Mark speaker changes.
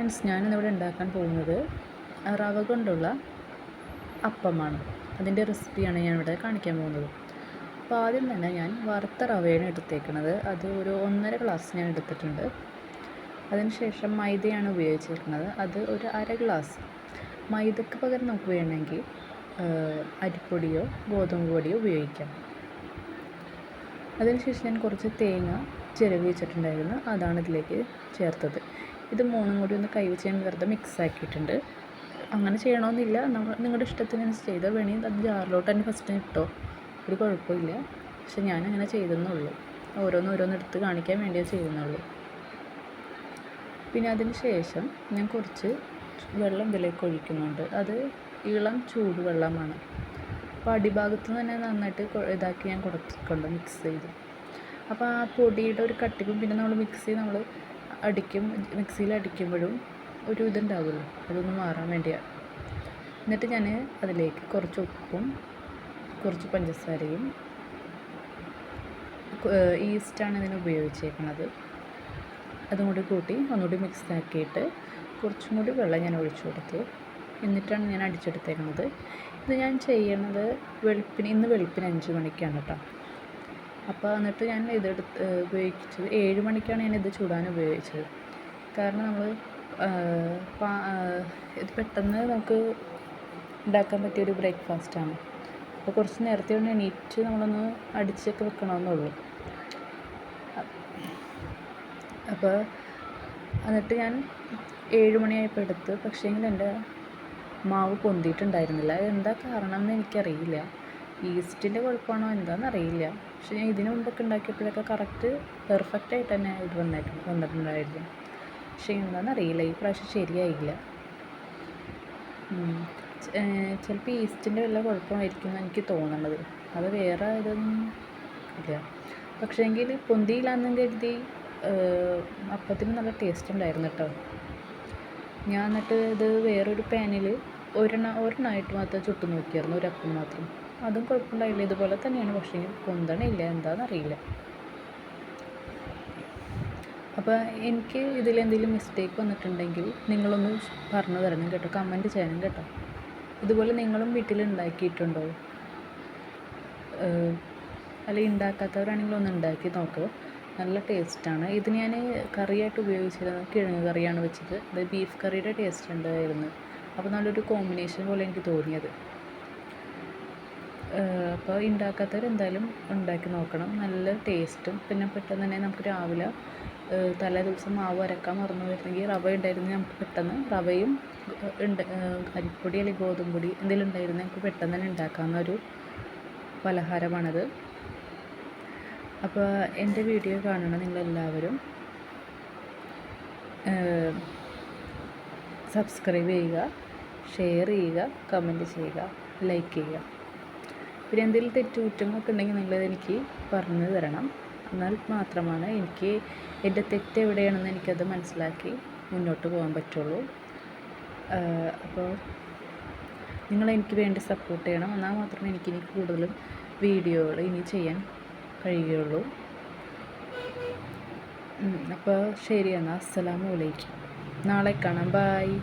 Speaker 1: Friends ഞാനിന്നിവിടെ ഉണ്ടാക്കാൻ പോകുന്നത് റവ കൊണ്ടുള്ള അപ്പമാണ്. അതിന്റെ റെസിപ്പിയാണ് ഞാനിവിടെ കാണിക്കാൻ പോകുന്നത്. അപ്പോൾ ആദ്യം തന്നെ ഞാൻ വറുത്ത റവയാണ് എടുത്തേക്കുന്നത് അത് ഒരു ഒന്നര ഗ്ലാസ് ഞാൻ എടുത്തിട്ടുണ്ട്. അതിനുശേഷം മൈദയാണ് ഉപയോഗിച്ചിരിക്കുന്നത് അത് ഒരു അര ഗ്ലാസ് മൈദക്ക് പകരം നമുക്ക് വേണമെങ്കിൽ അരിപ്പൊടിയോ ഗോതമ്പ് പൊടിയോ ഉപയോഗിക്കാം. അതിനുശേഷം ഞാൻ കുറച്ച് തേങ്ങ ചിരവി വെച്ചിട്ടുണ്ടായിരുന്നു. അതാണ് ഇതിലേക്ക് ചേർത്തത്. ഇത് മൂന്നും കൂടി ഒന്ന് കൈ വെച്ച് ഞാൻ വെറുതെ മിക്സ് ആക്കിയിട്ടുണ്ട്. അങ്ങനെ ചെയ്യണമെന്നില്ല നമ്മൾ നിങ്ങളുടെ ഇഷ്ടത്തിനനുസരിച്ച് ചെയ്താൽ വേണമെങ്കിൽ അത് ജാറിലോട്ട് തന്നെ ഫസ്റ്റ് ഇട്ടോ ഒരു കുഴപ്പമില്ല. പക്ഷെ ഞാൻ അങ്ങനെ ചെയ്തെന്നുള്ളൂ ഓരോന്ന് ഓരോന്ന് എടുത്ത് കാണിക്കാൻ വേണ്ടിയേ ചെയ്യുന്നുള്ളൂ പിന്നെ അതിന് ശേഷം ഞാൻ കുറച്ച് വെള്ളം ഇതിലേക്ക് ഒഴിക്കുന്നുണ്ട്. അത് ഇളം ചൂടുവെള്ളമാണ്. അപ്പോൾ അടിഭാഗത്ത് തന്നെ നന്നായിട്ട് ഇതാക്കി ഞാൻ കൊടുത്തിട്ടുണ്ട് മിക്സ് ചെയ്ത്. അപ്പോൾ ആ പൊടിയുടെ ഒരു കട്ടിപ്പും പിന്നെ നമ്മൾ മിക്സ് ചെയ്ത് നമ്മൾ അടിക്കും മിക്സിയിൽ അടിക്കുമ്പോഴും ഒരു ഇതുണ്ടാവുമല്ലോ. അതൊന്ന് മാറാൻ വേണ്ടിയാണ് എന്നിട്ട് ഞാൻ അതിലേക്ക് കുറച്ച് ഉപ്പും കുറച്ച് പഞ്ചസാരയും ഈസ്റ്റാണ് ഇതിന് ഉപയോഗിച്ചേക്കുന്നത് അതും കൂടി കൂട്ടി ഒന്നുകൂടി മിക്സ് ആക്കിയിട്ട് കുറച്ചും കൂടി വെള്ളം ഞാൻ ഒഴിച്ചു കൊടുത്തു. എന്നിട്ടാണ് ഞാൻ അടിച്ചെടുത്തേക്കുന്നത് ഇത് ഞാൻ ചെയ്യണത് വെളുപ്പിന് ഇന്ന് വെളുപ്പിന് അഞ്ച് മണിക്കാണ് കേട്ടോ. അപ്പോൾ എന്നിട്ട് ഞാൻ ഇതെടുത്ത് ഉപയോഗിച്ചത് ഏഴ് മണിക്കാണ് ഞാൻ ഇത് ചൂടാൻ ഉപയോഗിച്ചത്. കാരണം നമ്മൾ ഇത് പെട്ടെന്ന് നമുക്ക് ഉണ്ടാക്കാൻ പറ്റിയൊരു ബ്രേക്ക്ഫാസ്റ്റാണ് അപ്പോൾ കുറച്ച് നേരത്തെ ഒന്ന് എണീറ്റ് നമ്മളൊന്ന് അടിച്ചൊക്കെ വെക്കണമെന്നുള്ളൂ അപ്പോൾ എന്നിട്ട് ഞാൻ ഏഴ് മണിയായപ്പോൾ എടുത്ത് പക്ഷേങ്കിൽ എന്റെ മാവ് പൊന്തിയിട്ടുണ്ടായിരുന്നില്ല. എന്താ കാരണം എന്ന് എനിക്കറിയില്ല. ഈസ്റ്റിന്റെ കുഴപ്പമാണോ എന്താണെന്നറിയില്ല പക്ഷെ ഞാൻ ഇതിന് മുമ്പൊക്കെ ഉണ്ടാക്കിയപ്പോഴൊക്കെ കറക്റ്റ് പെർഫെക്റ്റ് ആയിട്ട് തന്നെ ഇത് വന്നിട്ടുണ്ട് വന്നിട്ടുണ്ടായിരുന്നു. പക്ഷേ എന്താണെന്ന് അറിയില്ല ഈ പ്രാവശ്യം ശരിയായില്ല. ചിലപ്പോൾ ഈസ്റ്റിന്റെ വല്ല കുഴപ്പമായിരിക്കും എന്ന് എനിക്ക് തോന്നുന്നത് അത് വേറെ ഇതൊന്നും ഇല്ല. പക്ഷേ എങ്കിൽ പൊന്തിയില്ലാന്നും കരുതി അപ്പത്തിന് നല്ല ടേസ്റ്റ് ഉണ്ടായിരുന്നു കേട്ടോ. ഞാൻ എന്നിട്ട് ഇത് വേറൊരു പാനിൽ ഒരെണ്ണ ഒരെണ്ണമായിട്ട് മാത്രം ചുട്ട് നോക്കിയായിരുന്നു ഒരപ്പം മാത്രം. അതും കുഴപ്പമുണ്ടായില്ല. ഇതുപോലെ തന്നെയാണ്. പക്ഷേ പൊന്തണില്ല. എന്താണെന്നറിയില്ല അപ്പോൾ എനിക്ക് ഇതിലെന്തെങ്കിലും മിസ്റ്റേക്ക് വന്നിട്ടുണ്ടെങ്കിൽ നിങ്ങളൊന്ന് പറഞ്ഞു തരണം കേട്ടോ. കമന്റ് ചെയ്യണം കേട്ടോ. ഇതുപോലെ നിങ്ങളും വീട്ടിൽ ഉണ്ടാക്കിയിട്ടുണ്ടോ അല്ലെങ്കിൽ ഉണ്ടാക്കാത്തവരാണെങ്കിൽ ഒന്ന് ഉണ്ടാക്കി നോക്കുക നല്ല ടേസ്റ്റാണ് ഇത് ഞാൻ കറിയായിട്ട് ഉപയോഗിച്ചിരുന്നത് കിഴങ്ങ് കറിയാണ് വെച്ചത്. അത് ബീഫ് കറിയുടെ ടേസ്റ്റ് ഉണ്ടായിരുന്നു. അപ്പോൾ നല്ലൊരു കോമ്പിനേഷൻ പോലെ എനിക്ക് തോന്നിയത്. അപ്പോൾ ഉണ്ടാക്കാത്തവർ എന്തായാലും ഉണ്ടാക്കി നോക്കണം. നല്ല ടേസ്റ്റും പിന്നെ പെട്ടെന്ന് തന്നെ നമുക്ക് രാവിലെ തലേ ദിവസം മാവ് അരക്കാൻ മറന്നു വരുന്നെങ്കിൽ റവ ഉണ്ടായിരുന്നെങ്കിൽ നമുക്ക് പെട്ടെന്ന്. റവയും ഉണ്ട് അരിപ്പൊടി അല്ലെങ്കിൽ ഗോതമ്പ് പൊടി എന്തെങ്കിലും ഉണ്ടായിരുന്നെങ്കിൽ നമുക്ക് പെട്ടെന്ന് തന്നെ ഉണ്ടാക്കാവുന്ന ഒരു പലഹാരമാണത്. അപ്പോൾ എന്റെ വീഡിയോ കാണണം നിങ്ങളെല്ലാവരും സബ്സ്ക്രൈബ് ചെയ്യുക ഷെയർ ചെയ്യുക കമന്റ് ചെയ്യുക ലൈക്ക് ചെയ്യുക. പിന്നെ എന്തെങ്കിലും തെറ്റുകുറ്റങ്ങളൊക്കെ ഉണ്ടെങ്കിൽ നിങ്ങളത് എനിക്ക് പറഞ്ഞു തരണം. എന്നാൽ മാത്രമാണ് എനിക്ക് എന്റെ തെറ്റ് എവിടെയാണെന്ന് എനിക്കത് മനസ്സിലാക്കി മുന്നോട്ട് പോകാൻ പറ്റുള്ളൂ. അപ്പോൾ നിങ്ങൾ എനിക്ക് വേണ്ടി സപ്പോർട്ട് ചെയ്യണം. എന്നാൽ മാത്രമേ എനിക്ക് ഇനി കൂടുതലും വീഡിയോകൾ ഇനി ചെയ്യാൻ കഴിയുകയുള്ളൂ. അപ്പോൾ ശരി എന്നാൽ. അസ്സലാമു അലൈക്കും. നാളെ കാണാം. ബായ്